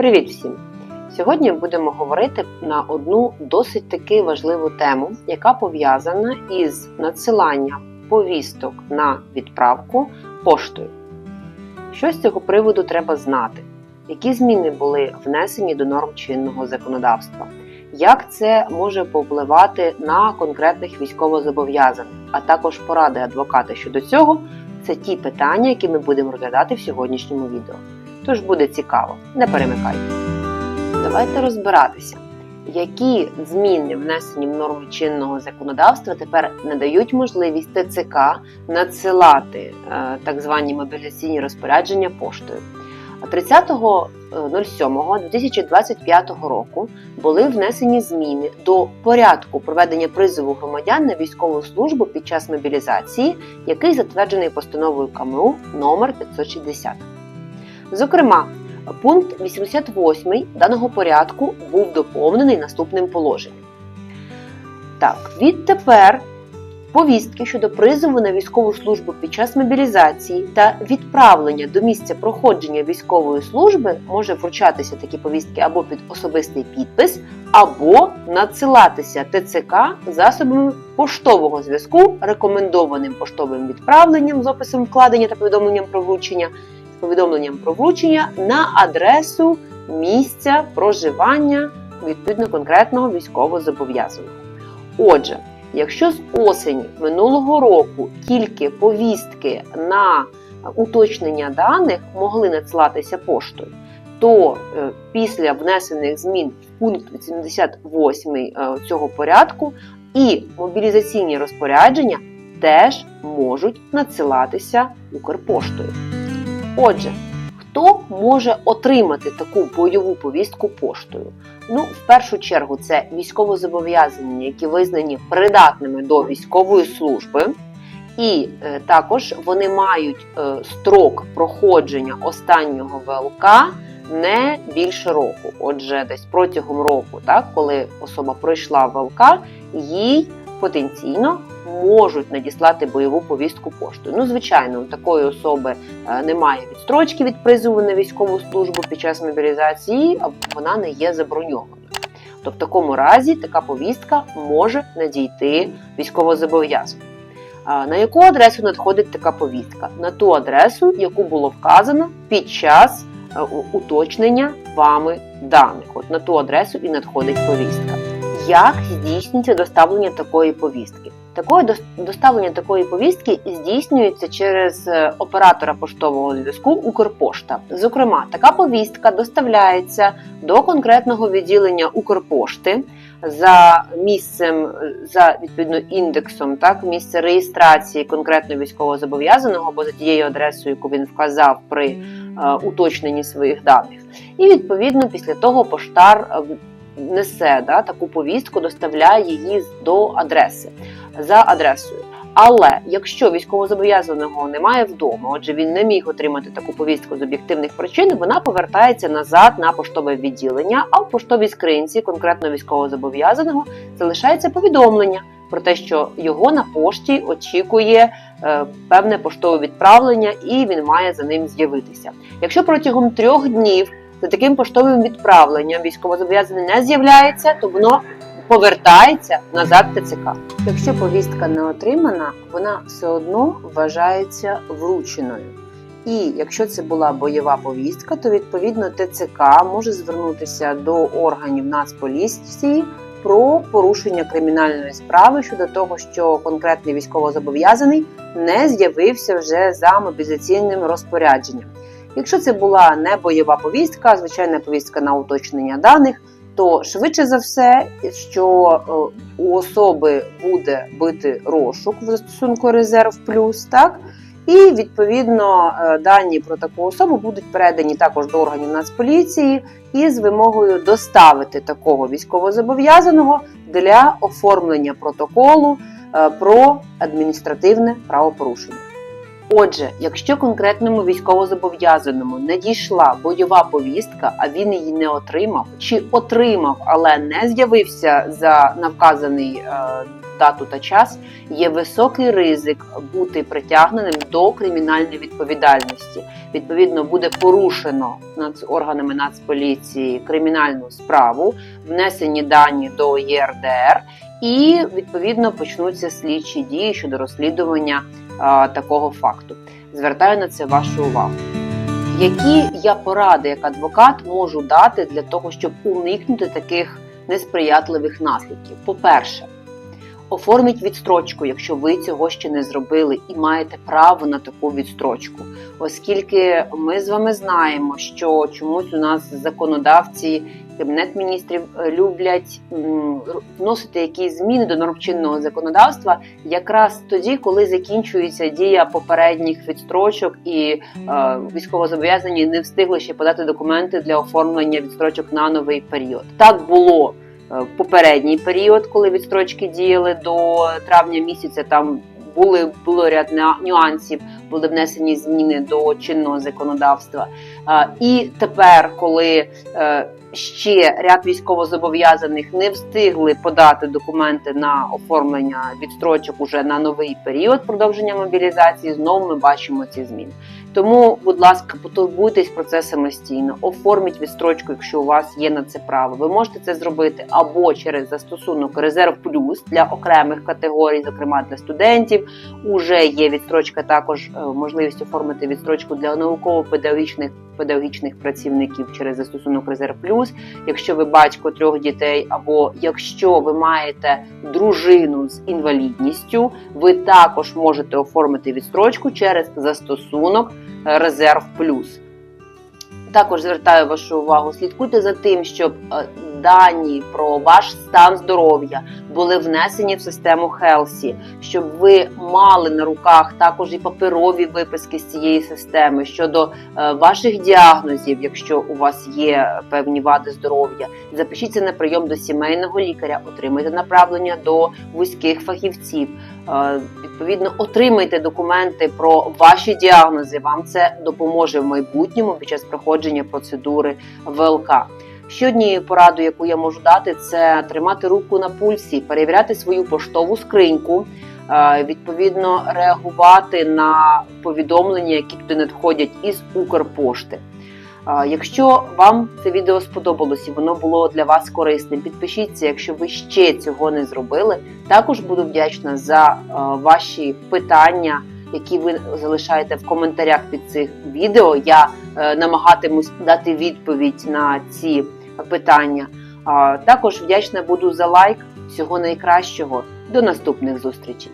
Привіт всім! Сьогодні будемо говорити на одну досить таки важливу тему, яка пов'язана із надсиланням повісток на відправку поштою. Що з цього приводу треба знати? Які зміни були внесені до норм чинного законодавства? Як це може повпливати на конкретних військовозобов'язаних, а також поради адвоката щодо цього? Це ті питання, які ми будемо розглядати в сьогоднішньому відео. Тож буде цікаво, не перемикайте. Давайте розбиратися, які зміни, внесені в норми чинного законодавства, тепер надають можливість ТЦК надсилати е, так звані мобілізаційні розпорядження поштою. 30.07.2025 року були внесені зміни до порядку проведення призову громадян на військову службу під час мобілізації, який затверджений постановою КМУ номер 560. Зокрема, пункт 88 даного порядку був доповнений наступним положенням. Так, відтепер повістки щодо призову на військову службу під час мобілізації та відправлення до місця проходження військової служби може вручатися такі повістки або під особистий підпис, або надсилатися ТЦК засобами поштового зв'язку, рекомендованим поштовим відправленням з описом вкладення та повідомленням про вручення повідомленням про вручення на адресу місця проживання відповідно конкретного військовозобов'язаного. Отже, якщо з осені минулого року тільки повістки на уточнення даних могли надсилатися поштою, то е, після внесених змін в пункт 88 е, цього порядку і мобілізаційні розпорядження теж можуть надсилатися Укрпоштою. Отже, хто може отримати таку бойову повістку поштою? Ну, в першу чергу, це військовозобов'язані, які визнані придатними до військової служби, і е, також вони мають е, строк проходження останнього ВЛК не більше року. Отже, десь протягом року, так, коли особа пройшла ВЛК, їй потенційно можуть надіслати бойову повістку поштою. Ну, звичайно, у такої особи е, немає відстрочки від призову на військову службу під час мобілізації, а вона не є заброньованою. То в такому разі така повістка може надійти військовозобов'язаним. На яку адресу надходить така повістка? На ту адресу, яку було вказано під час е, уточнення вами даних. От на ту адресу і надходить повістка. Як здійснюється доставлення такої повістки? Такое доставлення такої повістки здійснюється через е, оператора поштового зв'язку Укрпошта. Зокрема, така повістка доставляється до конкретного відділення Укрпошти за місцем, за відповідно індексом, так місце реєстрації конкретно військовозобов'язаного або за тією адресою, яку він вказав при е, уточненні своїх даних. І відповідно після того поштар е, несе да, таку повістку, доставляє її до адреси за адресою. Але якщо військовозобов'язаного немає вдома, отже, він не міг отримати таку повістку з об'єктивних причин, вона повертається назад на поштове відділення, а в поштовій скринці, конкретно військовозобов'язаного, залишається повідомлення про те, що його на пошті очікує е, певне поштове відправлення, і він має за ним з'явитися. Якщо протягом трьох днів за таким поштовим відправленням військовозобов'язаний не з'являється, то воно повертається назад ТЦК. Якщо повістка не отримана, вона все одно вважається врученою. І якщо це була бойова повістка, то відповідно ТЦК може звернутися до органів Нацполіції про порушення кримінальної справи щодо того, що конкретний військовозобов'язаний не з'явився вже за мобілізаційним розпорядженням. Якщо це була не бойова повістка, а звичайна повістка на уточнення даних, то швидше за все, що е, у особи буде бити розшук в застосунку резерв плюс, так? І відповідно е, дані про таку особу будуть передані також до органів Нацполіції із вимогою доставити такого військовозобов'язаного для оформлення протоколу е, про адміністративне правопорушення. Отже, якщо конкретному військовозобов'язаному не дійшла бойова повістка, а він її не отримав, чи отримав, але не з'явився за навказаний е, дату та час, є високий ризик бути притягненим до кримінальної відповідальності. Відповідно, буде порушено нац- органами Нацполіції кримінальну справу, внесені дані до ЄРДР, і відповідно почнуться слідчі дії щодо розслідування такого факту. Звертаю на це вашу увагу. Які я поради як адвокат можу дати для того, щоб уникнути таких несприятливих наслідків? По-перше, оформіть відстрочку, якщо ви цього ще не зробили і маєте право на таку відстрочку, оскільки ми з вами знаємо, що чомусь у нас законодавці. Кабінет міністрів е, люблять вносити якісь зміни до норм чинного законодавства якраз тоді, коли закінчується дія попередніх відстрочок і е, військовозобов'язані не встигли ще подати документи для оформлення відстрочок на новий період. Так було попередній період, коли відстрочки діяли до травня місяця. Там були було ряд нюа- нюансів, були внесені зміни до чинного законодавства. І тепер, коли е, ще ряд військовозобов'язаних не встигли подати документи на оформлення відстрочок уже на новий період продовження мобілізації, знову ми бачимо ці зміни. Тому, будь ласка, потурбуйтесь про це самостійно, оформіть відстрочку, якщо у вас є на це право. Ви можете це зробити або через застосунок Резерв Плюс для окремих категорій, зокрема для студентів. Уже є відстрочка, також е, можливість оформити відстрочку для науково-педагогічних педагогічних працівників через застосунок Резерв Плюс. Якщо ви батько трьох дітей, або якщо ви маєте дружину з інвалідністю, ви також можете оформити відстрочку через застосунок е, Резерв Плюс. Також звертаю вашу увагу, слідкуйте за тим, щоб е, дані про ваш стан здоров'я були внесені в систему Хелсі, щоб ви мали на руках також і паперові виписки з цієї системи щодо е, ваших діагнозів, якщо у вас є певні вади здоров'я. Запишіться на прийом до сімейного лікаря, отримайте направлення до вузьких фахівців. Е, Відповідно, отримайте документи про ваші діагнози. Вам це допоможе в майбутньому під час проходження процедури ВЛК. Ще однією порадою, яку я можу дати, це тримати руку на пульсі, перевіряти свою поштову скриньку, е, відповідно реагувати на повідомлення, які туди надходять із Укрпошти. Е, Якщо вам це відео сподобалось і воно було для вас корисним, підпишіться, якщо ви ще цього не зробили. Також буду вдячна за е, ваші питання, які ви залишаєте в коментарях під цих відео. Я намагатимусь дати відповідь на ці питання. Також вдячна буду за лайк. Всього найкращого. До наступних зустрічей!